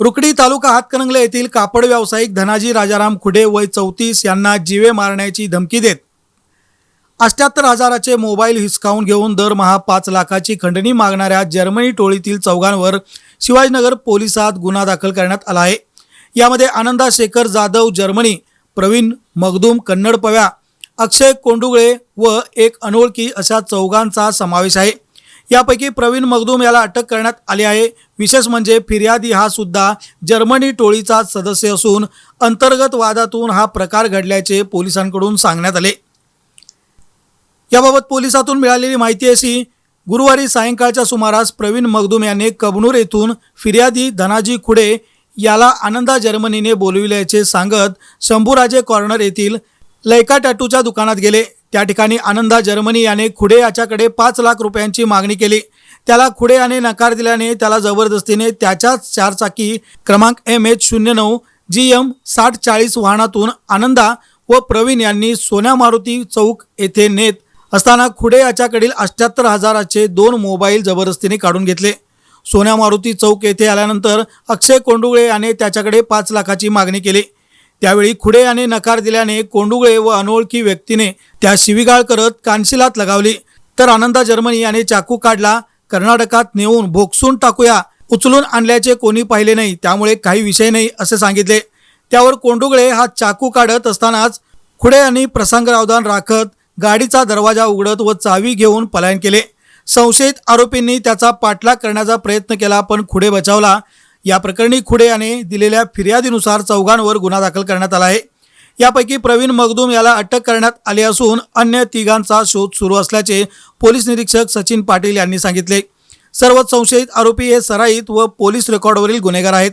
रुकडी तालुका हातकणंगले येथील कापड व्यावसायिक धनाजी राजाराम खुडे वय चौतीस यांना जीवे मारण्याची धमकी देत अष्ट्याहत्तर हजाराचे मोबाईल हिसकावून घेऊन दरमहा पाच लाखाची खंडणी मागणाऱ्या जर्मनी टोळीतील चौघांवर शिवाजीनगर पोलिसात गुन्हा दाखल करण्यात आला आहे. यामध्ये आनंदा शेखर जाधव जर्मनी प्रवीण मगदूम कन्नड पव्या अक्षय कोंडुगळे व एक अनोळखी अशा चौघांचा समावेश आहे. यापैकी प्रवीण मगदूम याला अटक करण्यात आली आहे. विशेष म्हणजे फिर्यादी हा सुद्धा जर्मनी टोळीचा सदस्य असून अंतर्गत वादातून हा प्रकार घडल्याचे पोलिसांकडून सांगण्यात आले. याबाबत पोलिसातून मिळालेली माहिती अशी गुरुवारी सायंकाळच्या सुमारास प्रवीण मगदूम याने कबनूर येथून फिर्यादी धनाजी खुडे याला आनंदा जर्मनीने बोलविल्याचे सांगत शंभूराजे कॉर्नर येथील लयका टॅटूच्या दुकानात गेले. त्या ठिकाणी आनंदा जर्मनी याने खुडे याच्याकडे पाच लाख रुपयांची मागणी केली. त्याला खुडे याने नकार दिल्याने त्याला जबरदस्तीने त्याच्याच चारचाकी क्रमांक एम एच शून्य नऊ जी एम साठ चाळीस वाहनातून आनंदा व प्रवीण यांनी सोन्या मारुती चौक येथे नेत असताना खुडे याच्याकडील अष्ट्याहत्तर हजाराचे दोन मोबाईल जबरदस्तीने काढून घेतले. सोन्या मारुती चौक येथे आल्यानंतर अक्षय कोंडुगळे याने त्याच्याकडे पाच लाखाची मागणी केली. त्यावेळी खुडे याने नकार दिल्याने कोंडुगळे व अनोळखी व्यक्तीने त्या शिविगाळ करत कानशिलात लगावली. तर आनंदा जर्मनी याने चाकू काढला. कर्नाटकात नेऊन भोगसून टाकूया. उचलून आणल्याचे कोणी पाहिले नाही. त्यामुळे काही विषय नाही असे सांगितले. त्यावर कोंडुगळे हा चाकू काढत असतानाच खुडे यांनी प्रसंगावधान राखत गाडीचा दरवाजा उघडत व चावी घेऊन पलायन केले. संशयित आरोपींनी त्याचा पाठलाग करण्याचा प्रयत्न केला पण खुडे बचावला. या प्रकरणी खुडे याने दिलेल्या फिर्यादीनुसार चौघांवर गुन्हा दाखल करण्यात आला आहे. यापैकी प्रवीण मगदूम याला अटक करण्यात आली असून अन्य तिघांचा शोध सुरू असल्याचे पोलीस निरीक्षक सचिन पाटील यांनी सांगितले. सर्व संशयित आरोपी हे सराईत व पोलीस रेकॉर्डवरील गुन्हेगार आहेत.